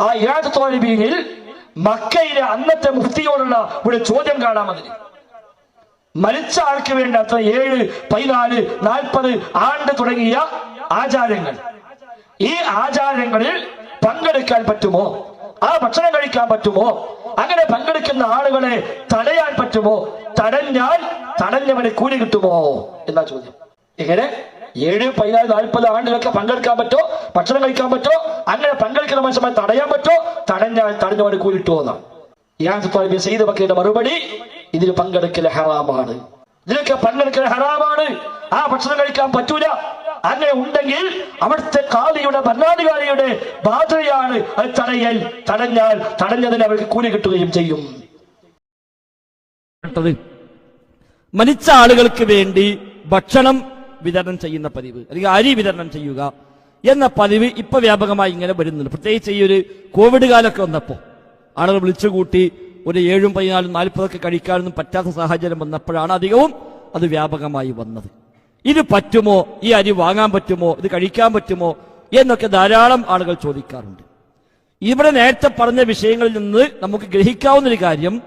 ആ ഇയാദ് മക്കയിലെ അന്നത്തെ മുഫ്തിയോടുള്ള ഒരു ചോദ്യം കാണാം അതിന് മരിച്ച ആൾക്ക് വേണ്ടി അത്ര ഏഴ് പതിനാല് നാൽപ്പത് ആണ്ട് തുടങ്ങിയ ആചാരങ്ങൾ. ഈ ആചാരങ്ങളിൽ പങ്കെടുക്കാൻ പറ്റുമോ? ആ ഭക്ഷണം കഴിക്കാൻ പറ്റുമോ? അങ്ങനെ പങ്കെടുക്കുന്ന ആളുകളെ തടയാൻ പറ്റുമോ? തടഞ്ഞാൽ തടഞ്ഞവന് കൂലി കിട്ടുമോ? എന്നാ ചോദ്യം. എങ്ങനെ? ഏഴ് പതിനാല് നാൽപ്പത് ആണ്ടിലൊക്കെ പങ്കെടുക്കാൻ പറ്റോ? ഭക്ഷണം കഴിക്കാൻ പറ്റോ? അങ്ങനെ പങ്കെടുക്കുന്ന മനുഷ്യന്മാരെ തടയാൻ പറ്റോ? തടഞ്ഞാൽ തടഞ്ഞവർ കൂലിട്ടോ എന്നാണ് ബക്കയുടെ മറുപടി ഇതിൽ പങ്കെടുക്കൽ ഹറാമാണ്. ഇതിലൊക്കെ പങ്കെടുക്കൽ ഹറാമാണ്. ആ ഭക്ഷണം കഴിക്കാൻ പറ്റൂല. അങ്ങനെ ഉണ്ടെങ്കിൽ അവിടുത്തെ കാളിയുടെ ഭരണാധികാരിയുടെ ബാധയാണ് അത് തടയൽ. തടഞ്ഞാൽ തടഞ്ഞതിന് അവർക്ക് കൂലി കിട്ടുകയും ചെയ്യും. മരിച്ച ആളുകൾക്ക് വേണ്ടി ഭക്ഷണം വിതരണം ചെയ്യുന്ന പതിവ് അല്ലെങ്കിൽ അരി വിതരണം ചെയ്യുക എന്ന പതിവ് ഇപ്പൊ വ്യാപകമായി ഇങ്ങനെ വരുന്നുണ്ട്. പ്രത്യേകിച്ച് ഈ ഒരു കോവിഡ് കാലമൊക്കെ വന്നപ്പോൾ ആളുകൾ വിളിച്ചുകൂട്ടി ഒരു ഏഴും പതിനാലും നാൽപ്പതൊക്കെ കഴിക്കാനൊന്നും പറ്റാത്ത സാഹചര്യം വന്നപ്പോഴാണ് അധികവും അത് വ്യാപകമായി വന്നത്. ഇത് പറ്റുമോ? ഈ അരി വാങ്ങാൻ പറ്റുമോ? ഇത് കഴിക്കാൻ പറ്റുമോ? എന്നൊക്കെ ധാരാളം ആളുകൾ ചോദിക്കാറുണ്ട്. ഇവിടെ നേരത്തെ പറഞ്ഞ വിഷയങ്ങളിൽ നിന്ന് നമുക്ക് ഗ്രഹിക്കാവുന്ന ഒരു കാര്യം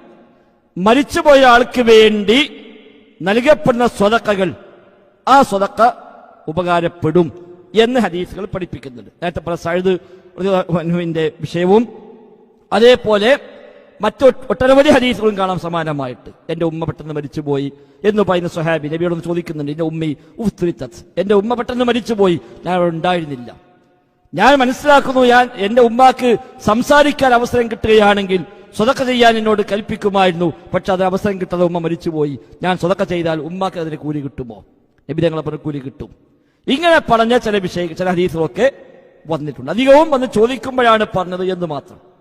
മരിച്ചുപോയ ആൾക്ക് വേണ്ടി നൽകപ്പെടുന്ന സ്വതക്കകൾ ആ സ്വതക്ക ഉപകാരപ്പെടും എന്ന് ഹദീസുകൾ പഠിപ്പിക്കുന്നുണ്ട്. നേരത്തെ പറഞ്ഞ സഴുത് ന്റെ വിഷയവും അതേപോലെ മറ്റു ഒട്ടനവധി ഹദീസുകളും കാണാം സമാനമായിട്ട്. എന്റെ ഉമ്മ പെട്ടെന്ന് മരിച്ചുപോയി എന്ന് പറയുന്ന സുഹാബി നബിയോട് ചോദിക്കുന്നുണ്ട് എന്റെ ഉമ്മി ഉഫ്തുരിത്തത്. എന്റെ ഉമ്മ പെട്ടെന്ന് മരിച്ചുപോയി. ഞാൻ ഉണ്ടായിരുന്നില്ല. ഞാൻ മനസ്സിലാക്കുന്നു ഞാൻ എന്റെ ഉമ്മാക്ക് സംസാരിക്കാൻ അവസരം കിട്ടുകയാണെങ്കിൽ സ്വതക്ക ചെയ്യാൻ എന്നോട് കൽപ്പിക്കുമായിരുന്നു. പക്ഷെ അത് അവസരം കിട്ടാതെ ഉമ്മ മരിച്ചുപോയി. ഞാൻ സ്വതക്ക ചെയ്താൽ ഉമ്മാക്ക് അതിന് കൂലി കിട്ടുമോ? നിബിധങ്ങളെ പറഞ്ഞ കൂലി കിട്ടും. ഇങ്ങനെ പറഞ്ഞ ചില വിഷയ ചില ഹദീസുകളൊക്കെ വന്നിട്ടുണ്ട്. അധികവും വന്ന് ചോദിക്കുമ്പോഴാണ് പറഞ്ഞത് എന്ന് മാത്രം.